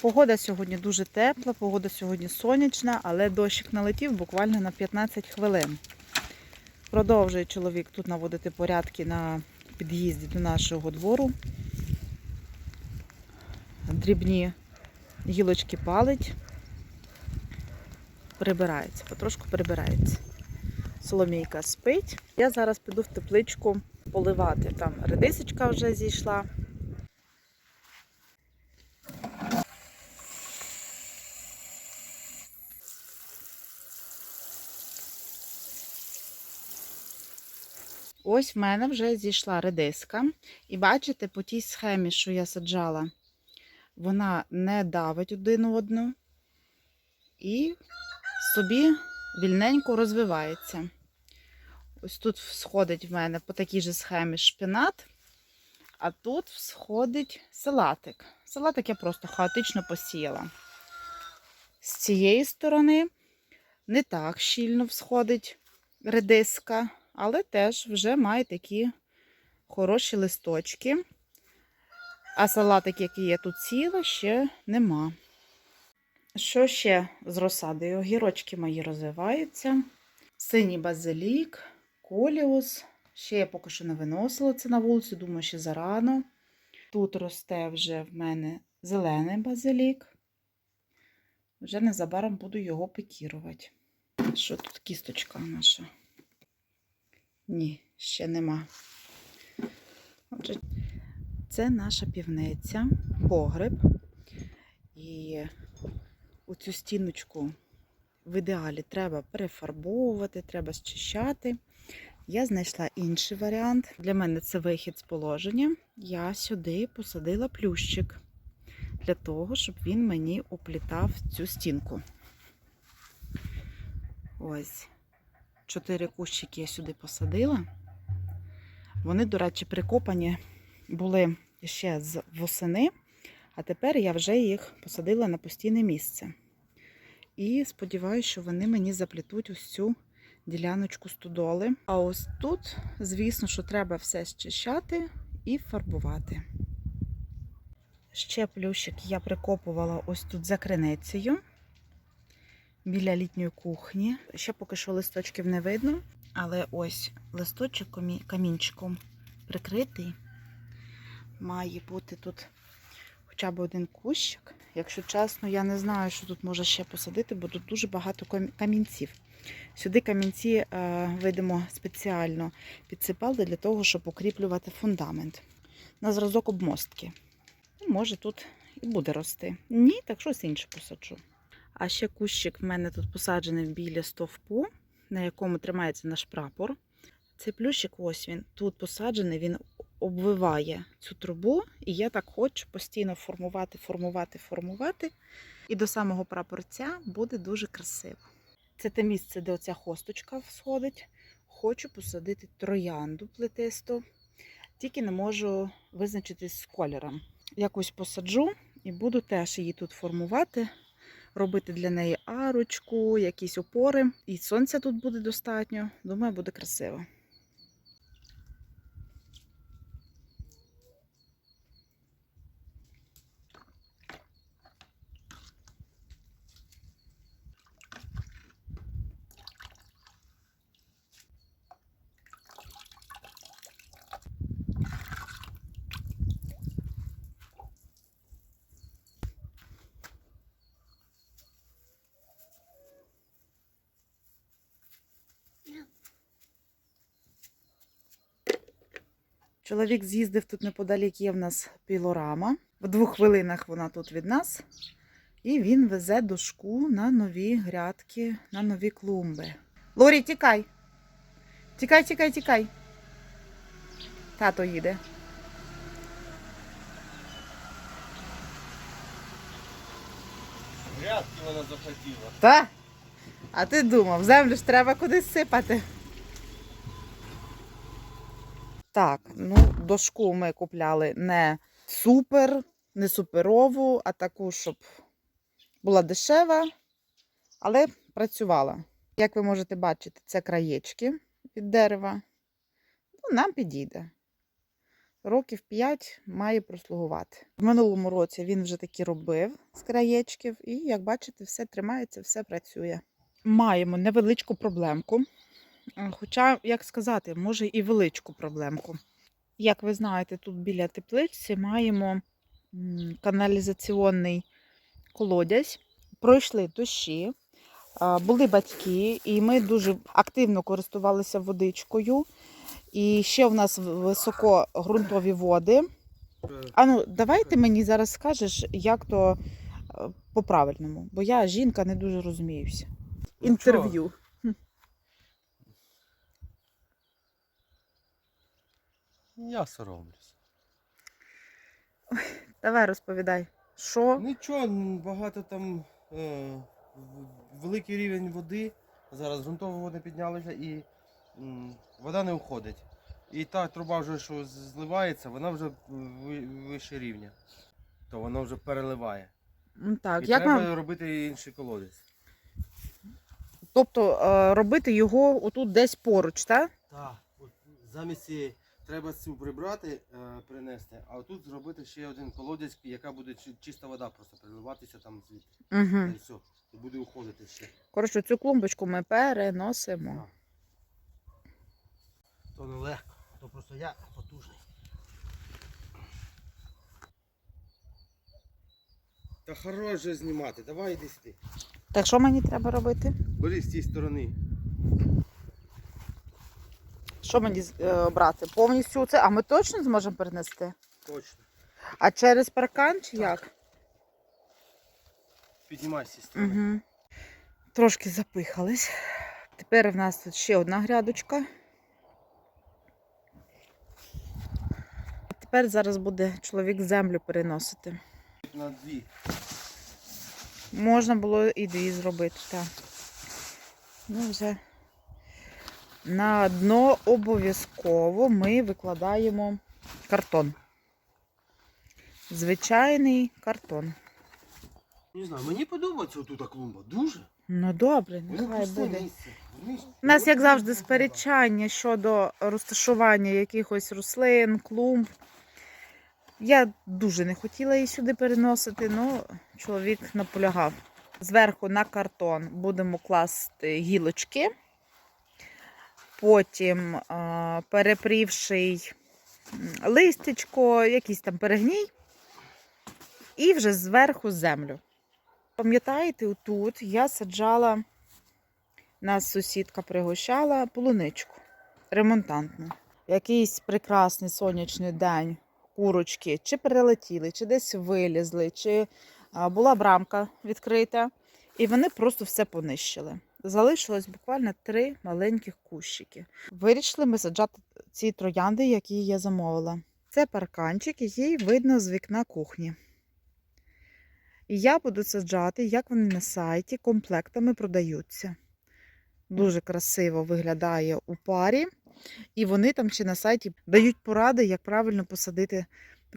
Погода сьогодні дуже тепла, погода сьогодні сонячна, але дощик налетів буквально на 15 хвилин. Продовжує чоловік тут наводити порядки на під'їзді до нашого двору. Дрібні гілочки палить, прибирається, потрошку прибирається. Соломійка спить. Я зараз піду в тепличку поливати. Там редисочка вже зійшла. Ось в мене вже зійшла редиска. І бачите, по тій схемі, що я саджала, вона не давить один одну і собі вільненько розвивається. Ось тут сходить в мене по такій же схемі шпинат, а тут сходить салатик. Салатик я просто хаотично посіяла. З цієї сторони не так щільно всходить редиска, але теж вже має такі хороші листочки. А салатик, який я тут сіла, ще нема. Що ще з розсадою? Огірочки мої розвиваються. Синій базилік, коліус. Ще я поки що не виносила це на вулицю, думаю, ще зарано. Тут росте вже в мене зелений базилік. Вже незабаром буду його пекірувати. Що тут кісточка наша? Ні, ще нема. Отже, це наша півниця, погреб. І у цю стіночку в ідеалі треба перефарбовувати, треба зчищати. Я знайшла інший варіант. Для мене це вихід з положення. Я сюди посадила плющик для того, щоб він мені оплітав цю стінку. Ось. Чотири кущики я сюди посадила. Вони, до речі, прикопані були ще з восени, а тепер я вже їх посадила на постійне місце. І сподіваюся, що вони мені заплітуть ось цю діляночку студоли. А ось тут, звісно, що треба все щищати і фарбувати. Ще плющик я прикопувала ось тут за криницею біля літньої кухні. Ще поки що листочків не видно, але ось листочок камінчиком прикритий. Має бути тут хоча б один кущик. Якщо чесно, я не знаю, що тут можна ще посадити, бо тут дуже багато камінців. Сюди камінці, е, видимо, спеціально підсипали для того, щоб укріплювати фундамент. На зразок обмостки. Ну, Може, тут і буде рости. Ні, так щось інше посаджу. А ще кущик в мене тут посаджений біля стовпу, на якому тримається наш прапор. Цей плющик, ось він тут посаджений, він обвиває цю трубу, і я так хочу постійно формувати, формувати, формувати. І до самого прапорця буде дуже красиво. Це те місце, де оця хосточка сходить. Хочу посадити троянду плетисту, тільки не можу визначитись з кольором. Якось посаджу і буду теж її тут формувати, робити для неї арочку, якісь опори. І сонця тут буде достатньо. Думаю, буде красиво. Чоловік з'їздив тут неподалік, є в нас пілорама. В двох хвилинах вона тут від нас. І він везе дошку на нові грядки, на нові клумби. Лорі, тікай! Тікай, тікай, тікай. Тато їде. Грядки вона захотіла. Та? А ти думав, землю ж треба кудись сипати. Так, ну, дошку ми купляли не супер, не суперову, а таку, щоб була дешева, але працювала. Як ви можете бачити, це краєчки від дерева. Ну, нам підійде. років 5 має прослугувати. В минулому році він вже таки робив з краєчків, і, як бачите, все тримається, все працює. Маємо невеличку проблемку. Хоча, як сказати, може і величку проблемку. Як ви знаєте, тут біля теплиці маємо каналізаційний колодязь. Пройшли дощі, були батьки, і ми дуже активно користувалися водичкою. І ще в нас високогрунтові води. Ану, давай ти мені зараз скажеш, як то е, по-правильному, бо я жінка не дуже розуміюся. Ну, Інтерв'ю. Я соромлюсь. Давай розповідай, що Нічого, багато там е, великий рівень води. Зараз ґрунтові води піднялися і м, вода не уходить. І та труба вже, що зливається, вона вже ви- вище рівня. То вона вже переливає. М, так, і як треба нам, робити інший колодязь. тобто е, робити його отут десь поруч, так? Так, от замість цієї треба цю прибрати, е, принести, а тут зробити ще один колодязь, яка буде чиста вода просто приливатися там звідти. Угу. І все, і буде уходити ще. Коротше, цю клумбочку ми переносимо. Так. То не легко, то просто я потужний. Та хорош же знімати, давай іди сюди. Так що мені треба робити? Бери з цієї сторони. Що мені е, брати? Повністю це? А ми точно зможемо перенести? Точно. А через паркан чи як? Піднімай з. Угу. Трошки запихались. Тепер в нас тут ще одна грядочка. Тепер зараз буде чоловік землю переносити. На дві. Можна було і дві зробити, так. Ну, вже на дно обов'язково ми викладаємо картон. Звичайний картон. Не знаю, мені подобається тут клумба. Дуже. Ну добре, нехай буде. У нас, як завжди, сперечання щодо розташування якихось рослин, клумб. Я дуже не хотіла її сюди переносити, але чоловік наполягав. Зверху на картон будемо класти гілочки, потім перепрівший м, листячко, якийсь там перегній, і вже зверху землю. Пам'ятаєте, тут я саджала нас сусідка пригощала полуничку ремонтантну. Якийсь прекрасний сонячний день курочки чи перелетіли, чи десь вилізли, чи була брамка відкрита, і вони просто все понищили. Залишилось буквально три маленьких кущики. Вирішили ми саджати ці троянди, які я замовила. Це парканчик, який видно з вікна кухні. І я буду саджати, як вони на сайті комплектами продаються. Дуже красиво виглядає у парі. І вони там ще на сайті дають поради, як правильно посадити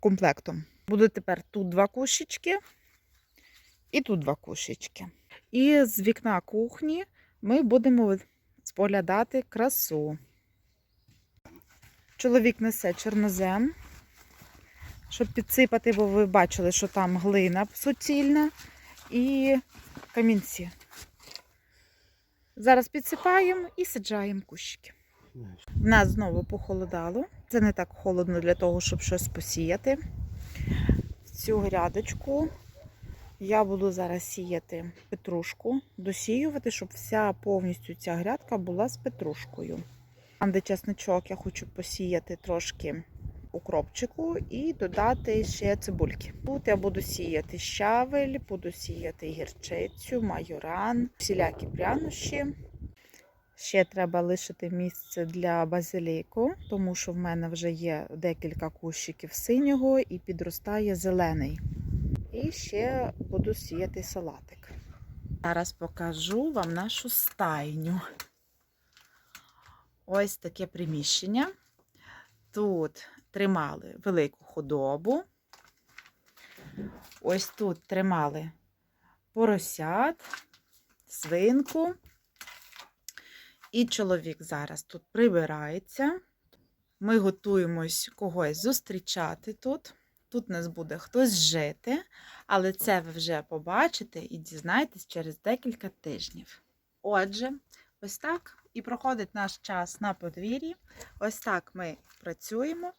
комплектом. Буде тепер тут два кущички і тут два кущички. І з вікна кухні ми будемо споглядати красу. Чоловік несе чорнозем, щоб підсипати, бо ви бачили, що там глина суцільна і камінці. Зараз підсипаємо і саджаємо кущики. В нас знову похолодало. Це не так холодно для того, щоб щось посіяти. Цю грядочку я буду зараз сіяти петрушку, досіювати, щоб вся повністю ця грядка була з петрушкою. Там, де чесничок, я хочу посіяти трошки укропчику і додати ще цибульки. Тут я буду сіяти щавель, буду сіяти гірчицю, майоран, всілякі прянощі. Ще треба лишити місце для базиліку, тому що в мене вже є декілька кущиків синього і підростає зелений. І ще буду сіяти салатик. Зараз покажу вам нашу стайню. Ось таке приміщення. Тут тримали велику худобу. Ось тут тримали поросят, свинку. І чоловік зараз тут прибирається. Ми готуємось когось зустрічати тут. Тут нас буде хтось жити, але це ви вже побачите і дізнаєтесь через декілька тижнів. Отже, ось так і проходить наш час на подвір'ї. Ось так ми працюємо.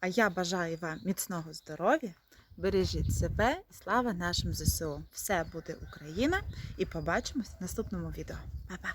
А я бажаю вам міцного здоров'я, бережіть себе і слава нашим ЗСУ. Все буде Україна! І побачимось в наступному відео. Па-па!